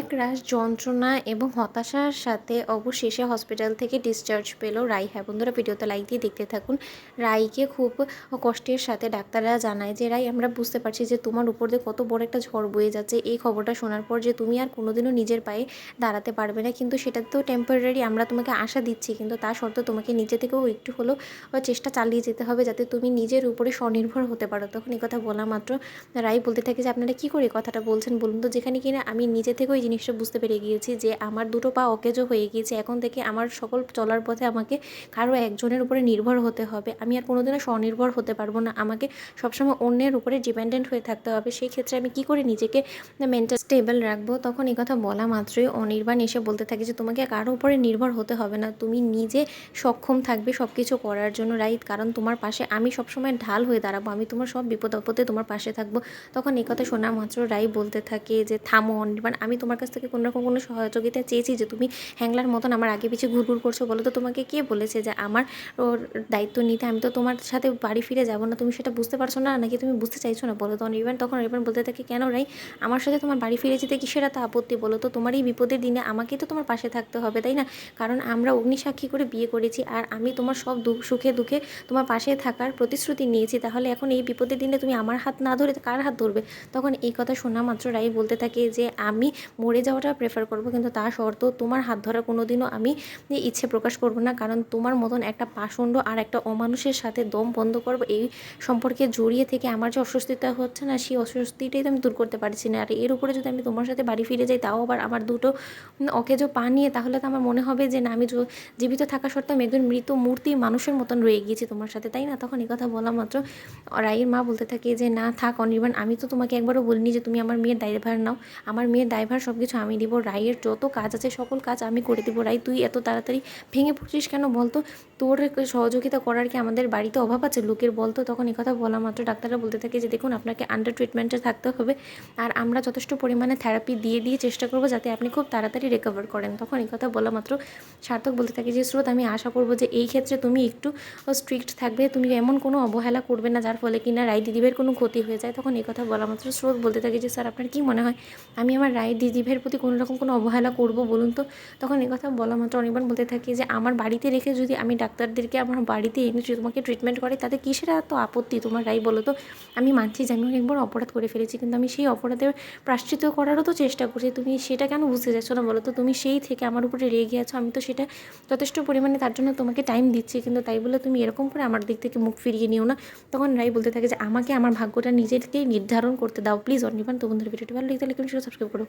এক রাশ যন্ত্রণা এবং হতাশার সাথে অবশেষে হসপিটাল থেকে ডিসচার্জ পেল রাই হ্যাঁ বন্ধুরা ভিডিওতে লাইক দিয়ে দেখতে থাকুন। রাইকে খুব কষ্টের সাথে ডাক্তাররা জানায় যে, রাই, আমরা বুঝতে পারছি যে তোমার উপর দিয়ে কত বড় একটা ঝড় বয়ে যাচ্ছে। এই খবরটা শোনার পর যে তুমি আর কোনোদিনও নিজের পায়ে দাঁড়াতে পারবে না। কিন্তু সেটা তো টেম্পোরারি আমরা তোমাকে আশা দিচ্ছি। কিন্তু তা সত্ত্বেও তোমাকে নিজে থেকেও একটু হলেও চেষ্টা চালিয়ে যেতে হবে যাতে তুমি নিজের উপরে স্বনির্ভর হতে পারো। তখন এই কথা বলা মাত্র রাই বলতে থাকে যে, আপনারা কী করে কথাটা বলছেন বলুন তো? যেখানে কিনা আমি নিজে থেকে ওই জিনিসটা বুঝতে পেরে গিয়েছি যে আমার দুটো পা অকেজো হয়ে গিয়েছে। এখন থেকে আমার সকল চলার পথে আমাকে কারও একজনের উপরে নির্ভর হতে হবে। আমি আর কোনোদিনও স্বনির্ভর হতে পারব না। আমাকে সবসময় অন্যের উপরে ডিপেন্ডেন্ট হয়ে থাকতে হবে। সেই ক্ষেত্রে আমি কী করে নিজেকে মেন্টাল স্টেবল রাখব? তখন এই কথা বলা মাত্রই অনির্বাণ এসে বলতে থাকে যে, তোমাকে কারও উপরে নির্ভর হতে হবে না। তুমি নিজে সক্ষম থাকবে সব কিছু করার জন্য রাইট কারণ তোমার পাশে আমি সবসময় ঢাল হয়ে দাঁড়াবো। আমি তোমার সব বিপদ আপদে তোমার পাশে থাকব। তখন এই কথা শোনা মাত্র রাই বলতে থাকে যে, থামো অনির্বাণ। আমি তোমার কাছ থেকে কোনো রকম কোনো সহযোগিতা চেয়েছি যে তুমি হ্যাংলার মতন আমার আগে পিছিয়ে ঘুরঘুর করছ বলো তো তোমাকে কে বলেছে যে আমার ওর দায়িত্ব নিতে? আমি তো তোমার সাথে বাড়ি ফিরে যাব না। তুমি সেটা বুঝতে পারছ না? নাকি তুমি বুঝতে চাইছো না? বলো তো। অনির্বাণ তখন অনির্বাণ বলতে থাকে, কেন রাই আমার সাথে তোমার বাড়ি ফিরে যেতে কিসের এত আপত্তি? বলো তো। তোমার এই বিপদের দিনে আমাকেই তো তোমার পাশে থাকতে হবে, তাই না? কারণ আমরা অগ্নিসাক্ষী করে বিয়ে করেছি আর আমি তোমার সব দুঃখ, সুখে দুঃখে তোমার পাশে থাকার প্রতিশ্রুতি নিয়েছি। তাহলে এখন এই বিপদের দিনে তুমি আমার হাত না ধরে কার হাত ধরবে? তখন এই কথা শোনা মাত্র রাই বলতে থাকে যে, আমি মরে যাওয়াটা প্রেফার করব, কিন্তু তা সত্ত্বেও তোমার হাত ধরা কোনো দিনও আমি ইচ্ছে প্রকাশ করব না। কারণ তোমার মতন একটা পাষণ্ড আর একটা অমানুষের সাথে দম বন্ধ করব, এই সম্পর্কে জড়িয়ে থেকে আমার যে অস্বস্তিটা হচ্ছে না, সেই অস্বস্তিটাই তো আমি দূর করতে পারছি না। আর এর উপরে যদি আমি তোমার সাথে বাড়ি ফিরে যাই, তাও আবার আমার দুটো অকেজো পা নিয়ে, তাহলে তো আমার মনে হবে যে না, আমি জীবিত থাকা সত্ত্বেও আমি একজন মৃত মূর্তি মানুষের মতন রয়ে গিয়েছি তোমার সাথে, তাই না? তখন কথা বলা মাত্র রায়ের মা বলতে থাকে যে, না, থাক অনির্বাণ, আমি তো তোমাকে একবারও বলিনি যে তুমি আমার মেয়ের দায়ভার নাও। আমার মেয়ের দায়ভার সব কিছু আমি দিব রায়ের যত কাজ আছে, সকল কাজ আমি করে দেবো। রায় তুই এত তাড়াতাড়ি ভেঙে পড়ছিস কেন বলতো? তোর সহযোগিতা করার কি আমাদের বাড়িতে অভাব আছে? লোকের বলতো, তখন কথা বলা মাত্র ডাক্তাররা বলতে থাকে যে, দেখুন, আপনাকে আন্ডার ট্রিটমেন্টে থাকতে হবে আর আমরা যথেষ্ট পরিমাণে থেরাপি দিয়ে দিয়ে চেষ্টা করব যাতে আপনি খুব তাড়াতাড়ি রিকভার করেন। তখন কথা বলা মাত্র সার্থক বলতে থাকে যে স্রোত আমি আশা করব যে, এই ক্ষেত্রে তুমি একটু স্ট্রিক্ট থাকবে। তুমি এমন কোনো অবহেলা করবে না, যার ফলে কিনা রায় দিদিভের কোনো ক্ষতি হয়ে যায়। তখন কথা বলা মাত্র স্রোত বলতে থাকে যে, স্যার, আপনার কী মনে হয়? আমি আমার রায় দিদিভের প্রতি কোনো রকম কোনো অবহেলা করব বলুন তো? তখন কথা বলা মাত্র অনেকবার বলতে থাকে যে, আমার বাড়িতে রেখে যদি আমি ডাক্তারদেরকে আমার বাড়িতে এনে তোমাকে ট্রিটমেন্ট করে, তাতে কিসের এত আপত্তি তোমার রাই বলো তো? আমি মানছি যে, আমি অনেকবার অপরাধ করে ফেলেছি, কিন্তু আমি সেই অপরাধের প্রাশ্চিত করারও তো চেষ্টা করছি। তুমি সেটা কেন বুঝতে যাচ্ছ না বলো তো? তুমি সেই থেকে আমার উপরে রেগে আছো, আমি তো সেটা যথেষ্ট পরিমাণে তার জন্য তোমাকে টাইম দিচ্ছি, কিন্তু তাই বলে তুমি এরকম করে আমার দিক থেকে মুখ ফিরিয়ে নিও না। তখন রাই বলতে থাকে যে, আমাকে আমার ভাগ্যটা নিজেকেই নির্ধারণ করতে দাও প্লিজ অনির্বাণ, তো বন্ধুর ভিডিওটি ভালো লাগলে সাবস্ক্রাইব করো।